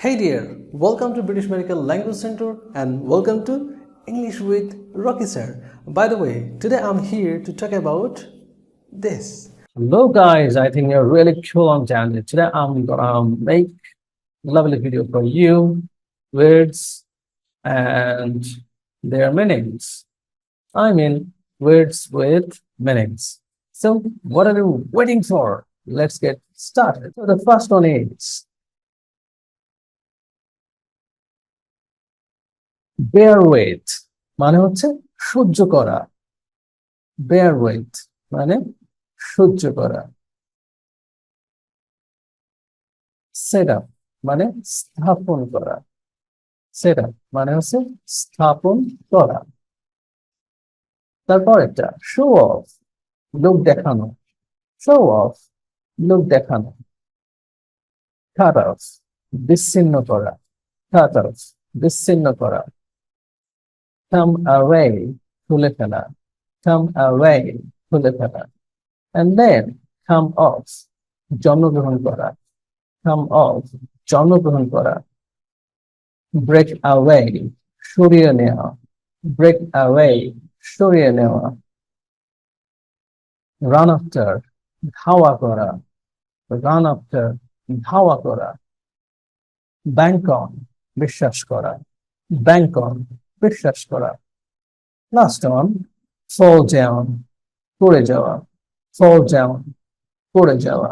Hey dear, welcome to British Medical Language Center and welcome to English with Rocky Sir. By the way, today I'm here to talk about this. Hello guys, I think you're really cool on channel. Today I'm gonna make a lovely video for you, words and their meanings. I mean words with meanings. So what are you waiting for? Let's get started. So the first one is bear with মানে হচ্ছে সহ্য করা। Bear with মানে সহ্য করা। Set up মানে স্থাপন করা। সেট আপ মানে হচ্ছে স্থাপন করা। তারপর একটা শো অফ লোক দেখানো। শো অফ লোক দেখানো। অফ বিচ্ছিন্ন করা। অফ বিচ্ছিন্ন করা। কাম অ্যাওয়ে খুলে ফেলা কাম অ্যাওয়ে খুলে ফেলা and then come off জন্মগ্রহণ করা come off জন্মগ্রহণ করা break away সরিয়ে নেওয়া break away সরিয়ে নেওয়া run after ধাওয়া করা run after ধাওয়া করা bank on বিশ্বাস করা bank on বিশ্বাস করা। লাস্ট ওয়ান ফল যাওয়া পড়ে যাওয়া ফল যাওয়া পড়ে যাওয়া।